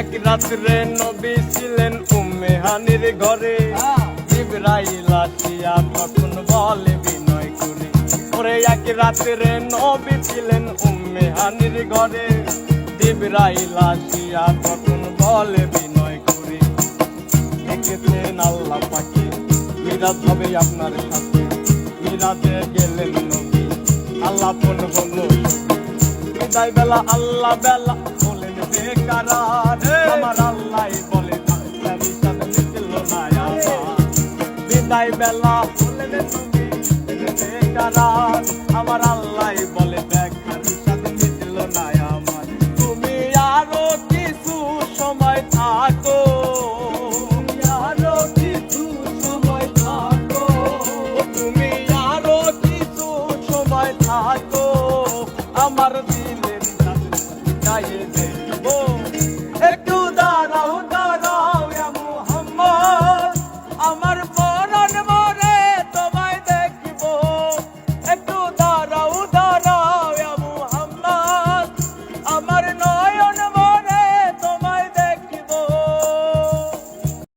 এক রাত্রে নবী ছিলেন উম্মে হানির ঘরে। জিবরাইল আসিয়া তখন বলে বিনয় করে। ওরে এক রাত্রে নবী ছিলেন উম্মে হানির ঘরে। জিবরাইল আসিয়া তখন বলে বিনয় করে। দেখেছেন আল্লাহ পাখি মিরাজ হবে আপনার সাথে। মিরাজে গেলেন নবী আল্লাহ পন হলো। বিদায় বেলা আল্লাহ বেলা আমার আল্লাহ বলে থাকলাম হিসাব মিটল না আমার বেলা বলবে তুমি আমার আল্লাহ বলে দেখার হিসাব মিটল না আমার। তুমি আরও কিছু সময় থাকো। আমার দিলের গায়ে no